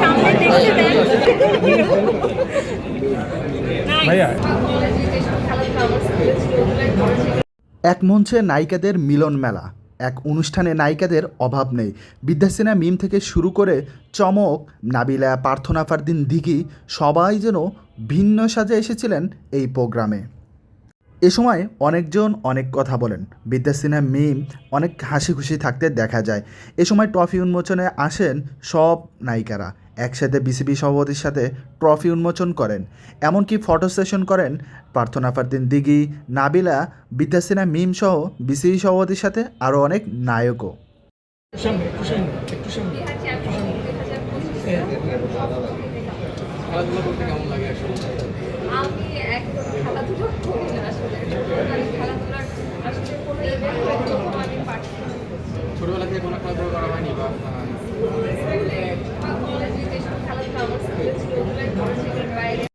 সামনে দেখতে দেন। ভাইয়া। এক মঞ্চে নায়িকাদের মিলন মেলা। এক অনুষ্ঠানে নায়িকাদের অভাব নেই। বিদ্যাসিনা মিম থেকে শুরু করে চমক নাবিলা প্রার্থনা ফারদিন দিঘি সবাই যেন ভিন্ন সাজে এসেছিলেন এই প্রোগ্রামে। এ সময় অনেকজন অনেক কথা বলেন। বিদ্যাসিনা মিম অনেক হাসি খুশি থাকতে দেখা যায়। এ সময় ট্রফি উন্মোচনে আসেন সব নায়িকারা। একসাথে বিসিবি সভাপতির সাথে ট্রফি উন্মোচন করেন। এমনকি ফটো সেশন করেন প্রার্থনা ফারদিন দিঘি, নাবিলা, বিদ্যাসিনা মিম সহ বিসিবি সভাপতির সাথে আরও অনেক নায়কও। খেলাধুলা করতে কেমন লাগে Yeah.